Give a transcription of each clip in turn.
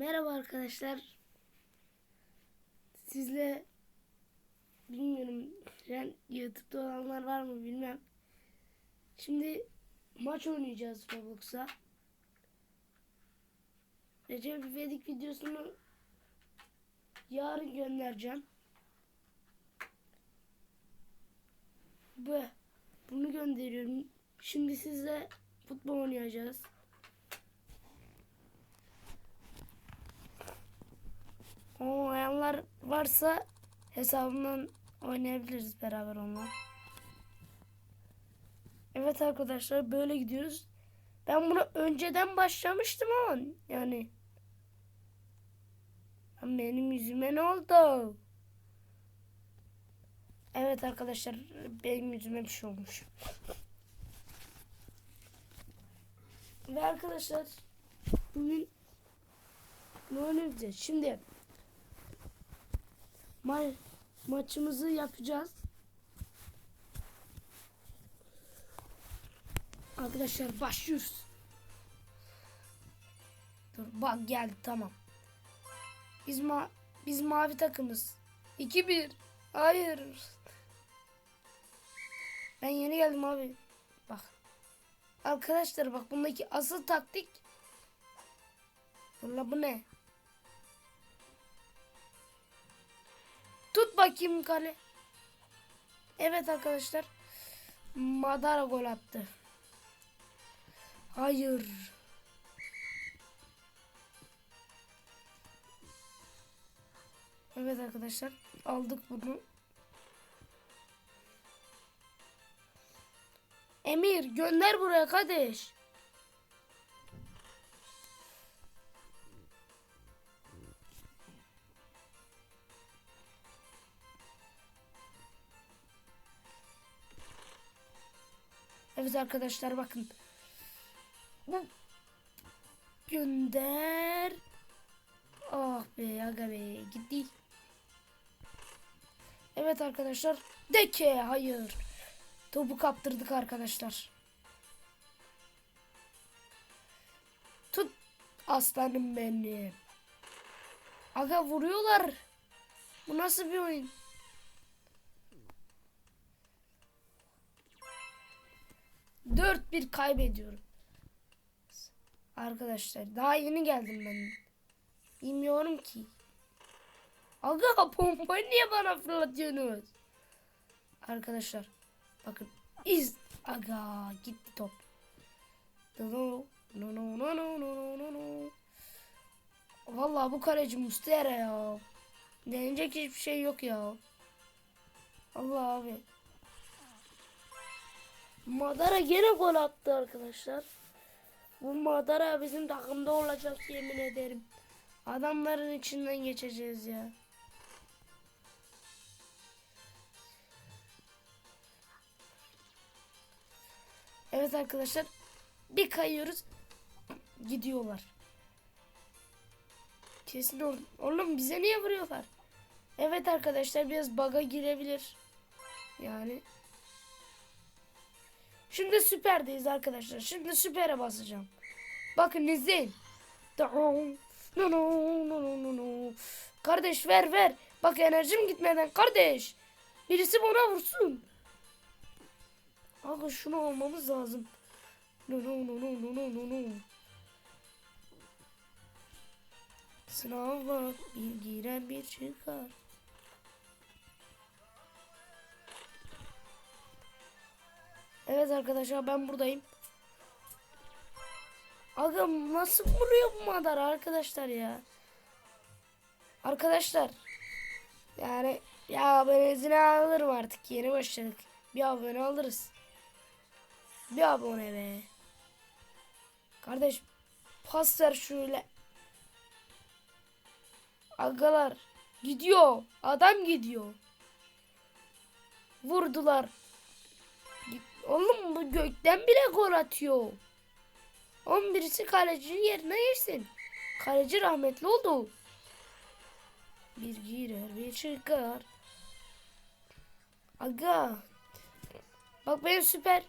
Merhaba arkadaşlar. Sizle bilmiyorum yani YouTube'da olanlar var mı bilmem. Şimdi maç oynayacağız Roblox'a. Recep İvedik videosunu yarın göndereceğim. Bu bunu gönderiyorum. Şimdi sizle futbol oynayacağız. Oynayanlar varsa hesabından oynayabiliriz beraber onunla. Evet arkadaşlar böyle gidiyoruz. Ben bunu önceden başlamıştım ama yani benim yüzüme ne oldu? Evet arkadaşlar benim yüzüme bir şey olmuş. Ve arkadaşlar bugün ne oynayacağız? Şimdi ma maçımızı yapacağız. Arkadaşlar başlıyoruz. Dur bak geldi tamam. Biz ma biz mavi takımız. 2-1. Hayır. Ben yeni geldim abi. Bak. Arkadaşlar bak bundaki asıl taktik. Valla bu ne? Tut bakayım kale. Evet arkadaşlar. Madara gol attı. Hayır. Evet arkadaşlar. Aldık bunu. Emir gönder buraya kardeş. Evet arkadaşlar bakın. Bu gönder. Ah be aga be gitti. Evet arkadaşlar. Deke hayır. Topu kaptırdık arkadaşlar. Tut aslanım beni. Aga vuruyorlar. Bu nasıl bir oyun? 4-1 kaybediyorum. Arkadaşlar daha yeni geldim ben. Bilmiyorum ki. Aga pompayı niye bana fırlatıyorsunuz? Arkadaşlar bakın iz aga gitti top. No no no no no no no no. Vallahi bu kaleci Mustera ya. Denecek hiçbir şey yok ya. Allah abi. Madara gene gol attı arkadaşlar. Bu Madara bizim takımda olacak yemin ederim. Adamların içinden geçeceğiz ya. Evet arkadaşlar. Bir kayıyoruz. Gidiyorlar. Kesin or Oğlum bize niye vuruyorlar? Evet arkadaşlar biraz baga girebilir. Yani. Şimdi süperdeyiz arkadaşlar. Şimdi süpere basacağım. Bakın izleyin. Kardeş ver ver. Bak enerjim gitmeden kardeş. Birisi bana vursun. Aga şunu almamız lazım. No no bir girer bir çıkar. Evet arkadaşlar ben buradayım. Aga nasıl vuruyor bu madar arkadaşlar ya. Arkadaşlar. Yani ya abonezini alırım artık yeni başladık. Bir abone alırız. Bir abone be. Kardeş pas ver şöyle. Agalar gidiyor. Adam gidiyor. Vurdular. Oğlum bu gökten bile gol atıyor. On birisi kalecinin yerine geçsin. Kaleci rahmetli oldu. Bir girer bir çıkar. Aga. Bak benim süper.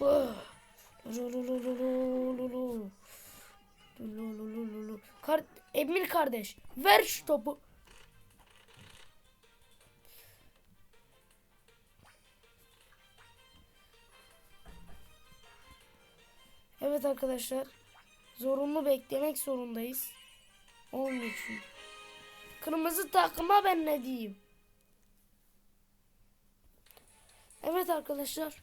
Oh. Emir kardeş ver şu topu. Evet arkadaşlar. Zorunlu beklemek zorundayız. Onun için. Kırmızı takıma ben ne diyeyim? Evet arkadaşlar.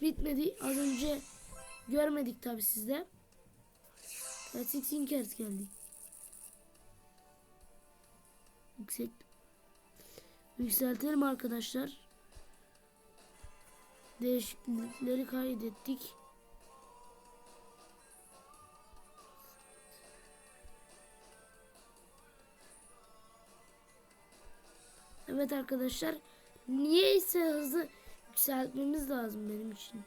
Bitmedi. Az önce görmedik tabi sizde. Classic Sinkers geldi. Yüksek. Yükseltelim arkadaşlar. Değişiklikleri kaydettik. Evet arkadaşlar. Niyeyse hızlı yükseltmemiz lazım benim için.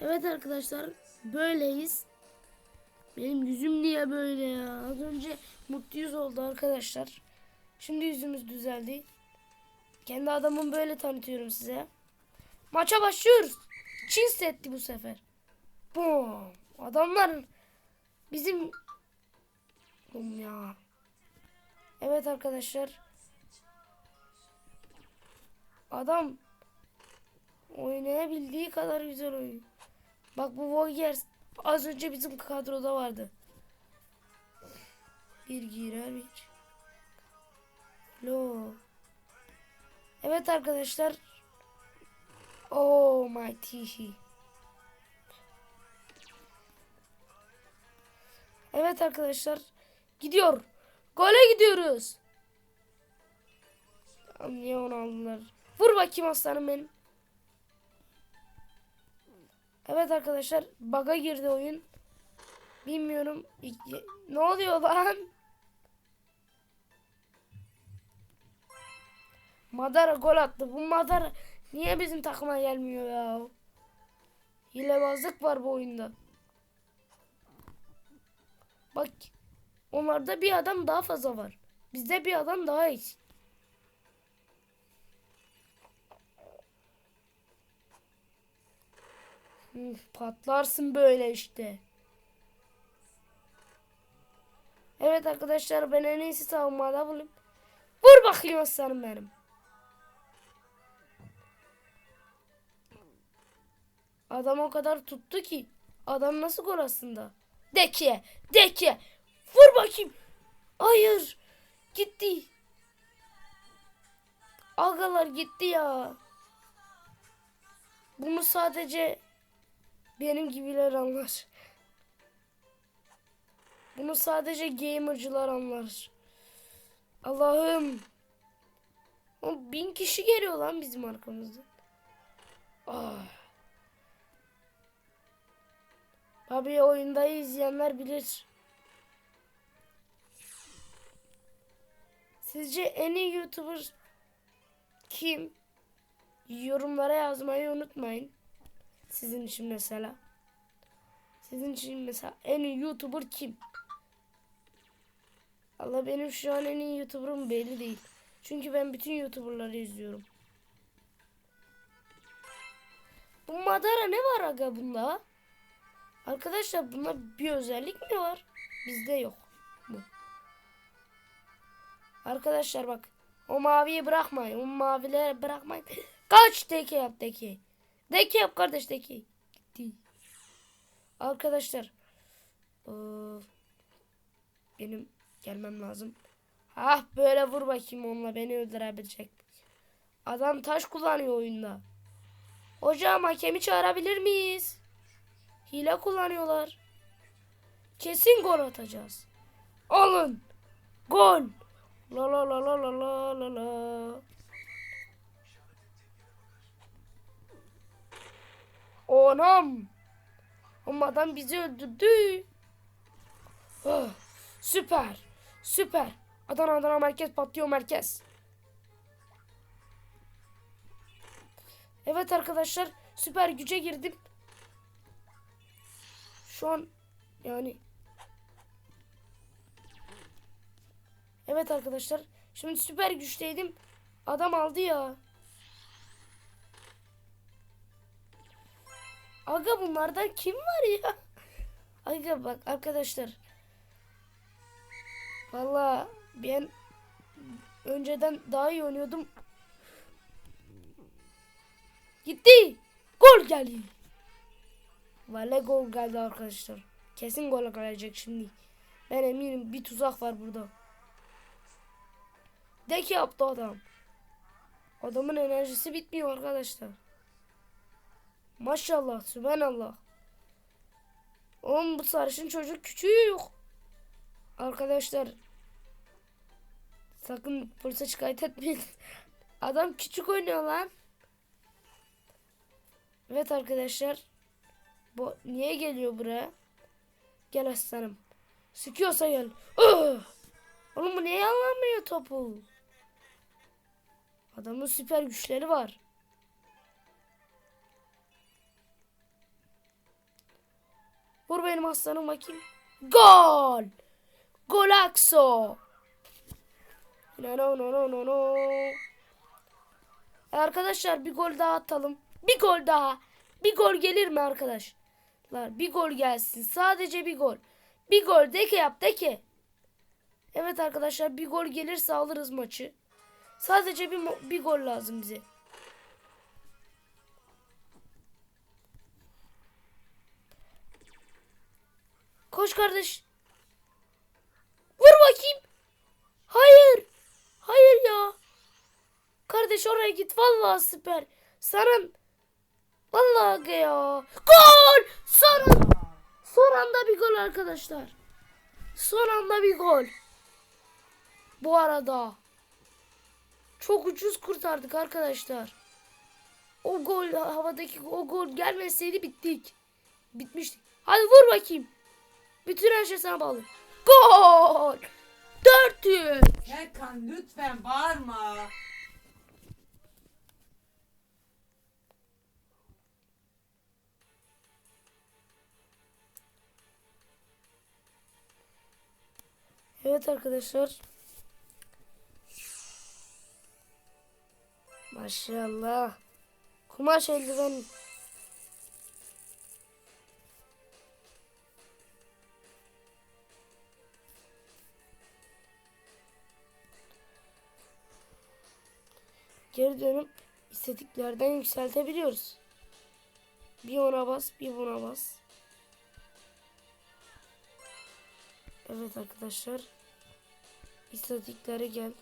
Evet arkadaşlar. Böyleyiz. Benim yüzüm niye böyle ya? Az önce mutlu yüz oldu arkadaşlar. Şimdi yüzümüz düzeldi. Kendi adamımı böyle tanıtıyorum size. Maça başlıyoruz. Çin setti bu sefer. Boom. Adamlar bizim Oğlum ya. Evet arkadaşlar. Adam oynayabildiği kadar güzel oynuyor. Bak bu Vogers az önce bizim kadroda vardı. Bir girer bir. Lo. Evet arkadaşlar. Oh my tihi. Evet arkadaşlar. Gidiyor. Gole gidiyoruz. Am niye onu aldılar? Vur bakayım aslanım benim. Evet arkadaşlar. Baga girdi oyun. Bilmiyorum. Ne oluyor lan? Madara gol attı. Bu Madara niye bizim takıma gelmiyor ya? Hilebazlık var bu oyunda. Bak onlarda bir adam daha fazla var. Bizde bir adam daha eksik. Üf, patlarsın böyle işte. Evet arkadaşlar ben en iyisi savunmada bulayım. Vur bakayım aslanım benim. Adam o kadar tuttu ki. Adam nasıl gol aslında? Deke. Deke. Vur bakayım. Hayır. Gitti. Agalar gitti ya. Bunu sadece benim gibiler anlar. Bunu sadece gamercılar anlar. Allah'ım. O bin kişi geliyor lan bizim arkamızda. Ah. Tabii oyunda izleyenler bilir. Sizce en iyi YouTuber kim? Yorumlara yazmayı unutmayın. Sizin için mesela. Sizin için mesela en iyi YouTuber kim? Allah benim şu an en iyi YouTuber'ım belli değil. Çünkü ben bütün YouTuber'ları izliyorum. Bu Madara ne var aga bunda? Arkadaşlar bunda bir özellik mi var? Bizde yok. Arkadaşlar bak. O maviyi bırakmayın. O mavileri bırakmayın. Kaç deke yap deke. Deke yap kardeş deke. Gitti. Arkadaşlar. Of. Benim gelmem lazım. Ah böyle vur bakayım onunla beni öldürebilecek. Adam taş kullanıyor oyunda. Hocam hakemi çağırabilir miyiz? Hile kullanıyorlar. Kesin gol atacağız. Alın. Gol. La la la la la la la la. Onam. Ama bizi öldürdü. Ah, süper. Süper. Adana Adana merkez patlıyor merkez. Evet arkadaşlar süper güce girdim. Şu an yani Evet arkadaşlar. Şimdi süper güçteydim. Adam aldı ya. Aga bunlardan kim var ya? Aga bak arkadaşlar. Valla ben önceden daha iyi oynuyordum. Gitti. Gol geldi. Valla gol geldi arkadaşlar. Kesin gol gelecek şimdi. Ben eminim bir tuzak var burada. De ki yaptı adam. Adamın enerjisi bitmiyor arkadaşlar. Maşallah, sübhanallah. Oğlum bu sarışın çocuk küçüğü yok. Arkadaşlar sakın polise şikayet etmeyin. Adam küçük oynuyor lan. Evet arkadaşlar. Bu niye geliyor buraya? Gel aslanım. Sıkıyorsa gel. Ugh! Oğlum bu niye anlamıyor topu? Adamın süper güçleri var. Vur benim aslanım bakayım. Gol! Golakso! No no no no no. Arkadaşlar bir gol daha atalım. Bir gol daha. Bir gol gelir mi arkadaşlar? Bir gol gelsin. Sadece bir gol. Bir gol de ki yap de ki. Evet arkadaşlar bir gol gelirse alırız maçı. Sadece bir, bir gol lazım bize. Koş kardeş. Vur bakayım. Hayır. Hayır ya. Kardeş oraya git. Vallahi süper. Sana Vallahi ya. Gol! An- son anda bir gol arkadaşlar. Son anda bir gol. Bu arada. Çok ucuz kurtardık arkadaşlar. O gol havadaki o gol gelmeseydi bittik. Bitmiştik. Hadi vur bakayım. Bütün her şey sana bağlı. Gol! 400. Erkan lütfen bağırma. Evet arkadaşlar. Maşallah. Kumaş eldiven. Geri dönüp istediklerden yükseltebiliyoruz. Bir ona bas, bir buna bas. Evet arkadaşlar. İstatistiklere gel.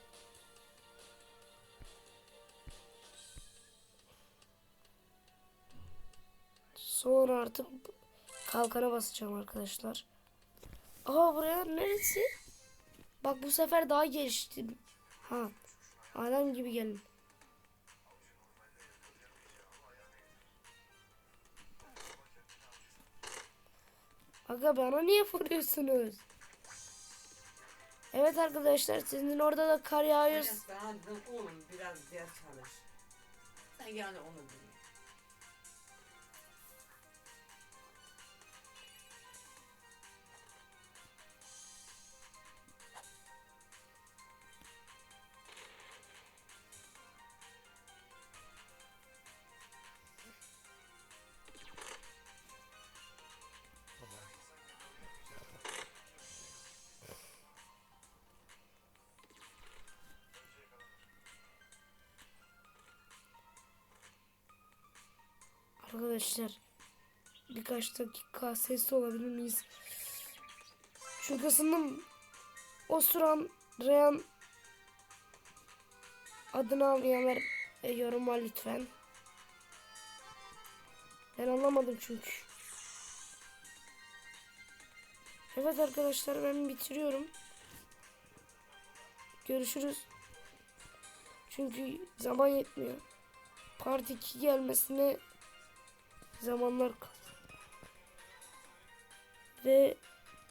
Sonra artık kalkana basacağım arkadaşlar. Aa buraya neresi? Bak bu sefer daha geliştim. Ha. Adam gibi gelin. Aga bana niye vuruyorsunuz? Evet arkadaşlar sizin orada da kar yağıyor. Sana dedim oğlum biraz ders çalış. Gene onu dinle. Arkadaşlar birkaç dakika sesli olabilir miyiz? Çünkü ısındım. Osuran Reyan adını anlayanlar e, yoruma lütfen. Ben anlamadım çünkü. Evet arkadaşlar ben bitiriyorum. Görüşürüz. Çünkü zaman yetmiyor. Part 2 gelmesine zamanlar kaldı. Ve